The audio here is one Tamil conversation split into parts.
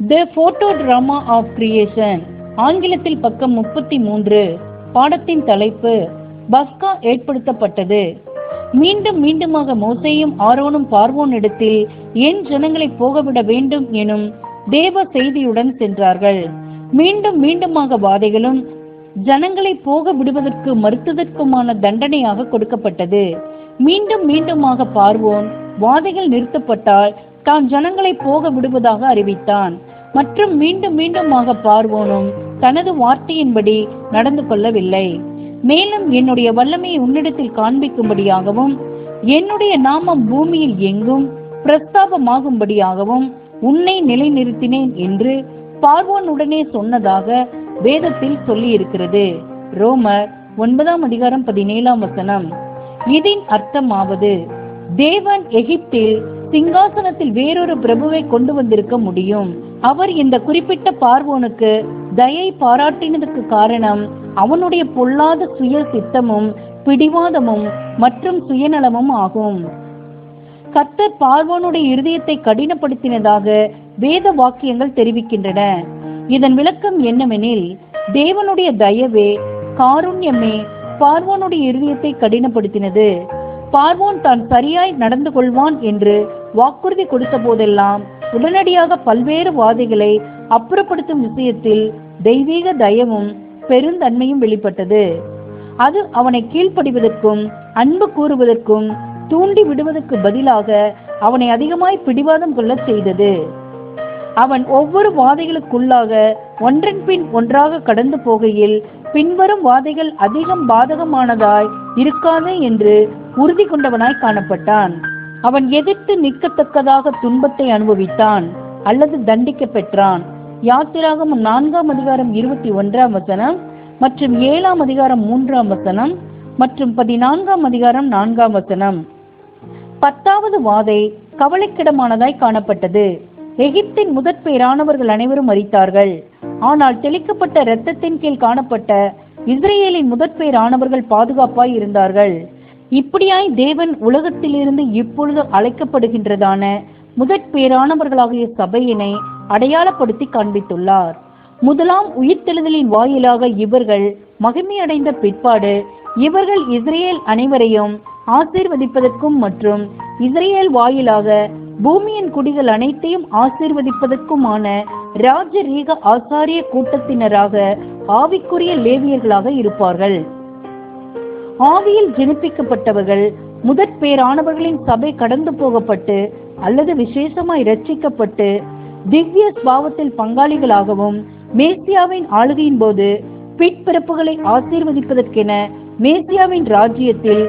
The photo drama of creation ஆங்கிலத்தில் பக்கம் முப்பத்தி மூன்று பாடத்தின் தலைப்பு பஸ்கா ஏற்படுத்தப்பட்டது. மீண்டும் மீண்டுமாக மோசையும் ஆரோனும் பார்வோன் இடத்தில் என் ஜனங்களை போகவிட வேண்டும் எனும் தேவ செய்தியுடன் சென்றார்கள். மீண்டும் மீண்டுமாக வாதைகளும் ஜனங்களை போக விடுவதற்கு மறுத்ததற்குமான தண்டனையாக கொடுக்கப்பட்டது. மீண்டும் மீண்டுமாக பார்வோன் வாதைகள் நிறுத்தப்பட்டால் தான் ஜனங்களை போக விடுவதாக அறிவித்தான். மற்றும் மீண்டும் மீண்டுமாக பார்வோனும் தனது வார்த்தையின்படி நடந்து கொள்ளவில்லை. மேலும் என்னுடைய வல்லமையை உன்னிடத்தில் காண்பிக்கும்படியாகவும் என்னுடைய நாமம் பூமியில் எங்கும் பிரஸ்தாபமாகும்படியாகவும் உன்னை நிலைநிறுத்தினேன் என்று பார்வோனுடனே சொன்னதாக வேதத்தில் சொல்லியிருக்கிறது. ரோமர் ஒன்பதாம் அதிகாரம் பதினேழாம் வசனம். இதன் அர்த்தமாவது தேவன் எகிப்தில் சிங்காசனத்தில் வேறொரு பிரபுவை கொண்டு வந்திருக்க முடியும். அவர் இந்த குறிப்பிட்ட பார்வோனுக்கு தயை பாராட்டினதுக்கு காரணம் அவனுடைய பொல்லாத சுய சித்தமும் பிடிவாதமும் மற்றும் சுயநலமும் ஆகும். கத்தர் பார்வோனுடைய இருதயத்தை கடினப்படுத்தினதாக வேத வாக்கியங்கள் தெரிவிக்கின்றன. இதன் விளக்கம் என்னவெனில் தேவனுடைய தயவே காருண்யமே பார்வோனுடைய இருதயத்தை கடினப்படுத்தினது. பார்வோன் தான் சரியாய் நடந்து கொள்வான் என்று வாக்குறுதி கொடுத்த போதெல்லாம் உடனடியாக பல்வேறு வாதிகளை அப்புறப்படுத்தும் விஷயத்தில் தெய்வீக தயவும் பெருந்தன்மையும் வெளிப்பட்டது. அது அவனை கீழ்ப்படிவதற்கும் அன்பு கூறுவதற்கும் தூண்டி விடுவதற்கு பதிலாக அவனை அதிகமாய் பிடிவாதம் கொள்ள செய்தது. அவன் ஒவ்வொரு வாதைகளுக்குள்ளாக ஒன்றன் பின் ஒன்றாக கடந்து போகையில் பின்வரும் வாதைகள் அதிகம் பாதகமானதாய் இருக்காது என்று உறுதி கொண்டவனாய் காணப்பட்டான். அவன் எதிர்த்து நிற்கத்தக்கதாக துன்பத்தை அனுபவித்தான் அல்லது தண்டிக்க பெற்றான். யாத்திராகமம் நான்காம் அதிகாரம் இருபத்தி ஒன்றாம் வசனம் மற்றும் ஏழாம் அதிகாரம் மூன்றாம் வசனம் மற்றும் பதினான்காம் அதிகாரம் நான்காம் வசனம். பத்தாவது வாதை கவலைக்கிடமானதாய் காணப்பட்டது. எகிப்தின் முதற் பேரானவர்கள் அனைவரும் மறித்தார்கள் ஆனால் தெளிக்கப்பட்ட இரத்தத்தின் கீழ் காணப்பட்ட இஸ்ரேலின் முதற் பேரானவர்கள் பாதுகாப்பாய் இருந்தார்கள். இப்படியாய் தேவன் உலகத்திலிருந்து இப்பொழுது அழைக்கப்படுகின்றதான முதற் பேரானவர்களாகிய சபையினை அடையாளப்படுத்தி காண்பித்துள்ளார். முதலாம் உயிர்த்தெழுதலின் வாயிலாக இவர்கள் மகிமையடைந்த பிற்பாடு இவர்கள் இஸ்ரேல் அனைவரையும் ஆசீர்வதிப்பதற்கும் மற்றும் இஸ்ரேல் வாயிலாக பூமியின் குடிகள் அனைத்தையும் ஆசீர்வதிப்பதற்குமான ராஜரீக ஆசாரிய கூட்டத்தினராக ஆவிக்குரிய லேவியர்களாக இருப்பார்கள். ஆவியில் ஜெனிப்பிக்கப்பட்டவர்கள் முதற் பேரானவர்களின் சபை கடந்து போகப்பட்டு அல்லது விசேஷமாய் ரட்சிக்கப்பட்டு திவ்ய ஸ்பாவத்தில் பங்காளிகளாகவும் மேசியாவின் ஆளுகையின் போது பிற்பிறப்புகளை ஆசீர்வதிப்பதற்கென மேசியாவின் ராஜ்யத்தில்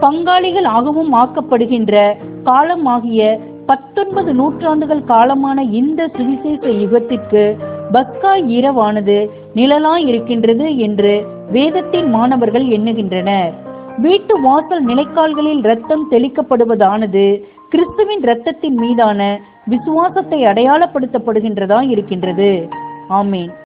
பங்காளிகள் ஆகவும் ஆக்கப்படுகின்ற காலமாகிய பத்தொன்பது நூற்றாண்டுகள் காலமான இந்த சுவிசேஷ யுகத்திற்கு பத்கா இரவானது நிழலாய் இருக்கின்றது என்று வேதத்தின் மாணவர்கள் எண்ணுகின்றனர். வீட்டு வாசல் நிலைக்கால்களில் ரத்தம் தெளிக்கப்படுவதானது கிறிஸ்துவின் இரத்தத்தின் மீதான விசுவாசத்தை அடையாளப்படுத்தப்படுகின்றதா இருக்கின்றது ஆமேன்.